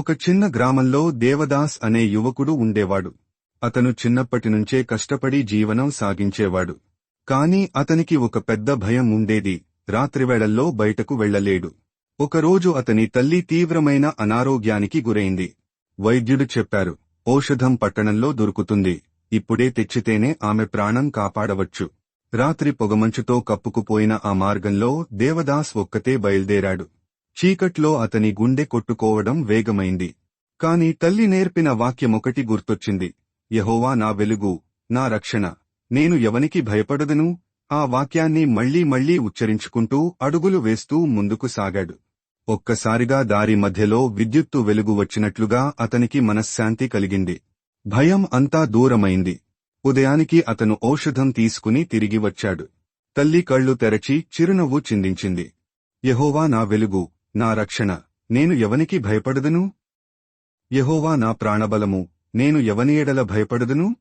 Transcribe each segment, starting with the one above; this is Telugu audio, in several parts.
ఒక చిన్న గ్రామంలో దేవదాస్ అనే యువకుడు ఉండేవాడు. అతను చిన్నప్పటినుంచే కష్టపడి జీవనం సాగించేవాడు. కాని అతనికి ఒక పెద్ద భయం ఉండేది. రాత్రివేళల్లో బయటకు వెళ్ళలేడు ఒకరోజు అతని తల్లి తీవ్రమైన అనారోగ్యానికి గురైంది. వైద్యుడు చెప్పారు ఔషధం పట్టణంలో దొరుకుతుంది. ఇప్పుడే తెచ్చితేనే ఆమె ప్రాణం కాపాడవచ్చు. రాత్రి పొగమంచుతో కప్పుకుపోయిన ఆ మార్గంలో దేవదాస్ ఒక్కతే బయల్దేరాడు. చీకట్లో అతని గుండె కొట్టుకోవడం వేగమైంది. కాని తల్లి నేర్పిన వాక్యమొకటి గుర్తొచ్చింది. యహోవా నా వెలుగు నా రక్షణ. నేను ఎవనికి భయపడదను? ఆ వాక్యాన్ని మళ్ళీ మళ్ళీ ఉచ్చరించుకుంటూ అడుగులు వేస్తూ ముందుకు సాగాడు. ఒక్కసారిగా దారి మధ్యలో విద్యుత్తు వెలుగు వచ్చినట్లుగా అతనికి మనశ్శాంతి కలిగింది. భయం అంతా దూరమైంది. ఉదయానికి అతను ఔషధం తీసుకుని తిరిగి వచ్చాడు. తల్లి కళ్ళు తెరచి చిరునవ్వు చిందించింది. యహోవా నా వెలుగు నా రక్షణ నేను ఎవనికి భయపడదును? యహోవా నా ప్రాణబలము నేను ఎవని ఎడల భయపడదును?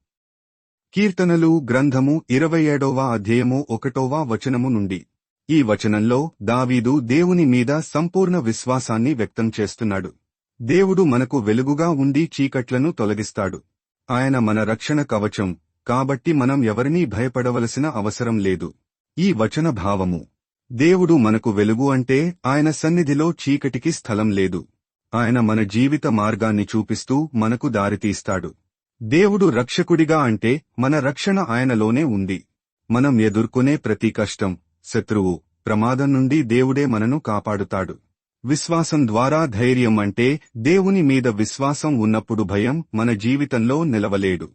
కీర్తనలు గ్రంథము ఇరవై ఏడవ అధ్యయము ఒకటోవ వచనము నుండి. ఈ వచనంలో దావీదు దేవుని మీద సంపూర్ణ విశ్వాసాన్ని వ్యక్తం చేస్తున్నాడు. దేవుడు మనకు వెలుగుగా ఉండి చీకట్లను తొలగిస్తాడు. ఆయన మన రక్షణ కవచం కాబట్టి మనం ఎవరినీ భయపడవలసిన అవసరం లేదు. ఈ వచన భావము. దేవుడు మనకు వెలుగు అంటే ఆయన సన్నిధిలో చీకటికి స్థలం లేదు. ఆయన మన జీవిత మార్గాన్ని చూపిస్తూ మనకు దారితీస్తాడు. దేవుడు రక్షకుడిగా అంటే మన రక్షణ ఆయనలోనే ఉంది. మనం ఎదుర్కొనే ప్రతి కష్టం శత్రువు ప్రమాదం నుండి దేవుడే మనను కాపాడుతాడు. విశ్వాసం ద్వారా ధైర్యం అంటే దేవుని మీద విశ్వాసం ఉన్నప్పుడు భయం మన జీవితంలో నిలవలేడు.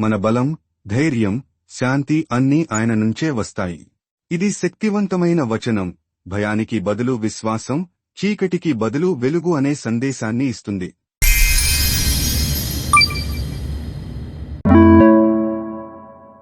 మన బలం ధైర్యం శాంతి అన్నీ ఆయన నుంచే వస్తాయి. ఇది శక్తివంతమైన వచనం. భయానికి బదులు విశ్వాసం చీకటికి బదులు వెలుగు అనే సందేశాన్ని ఇస్తుంది.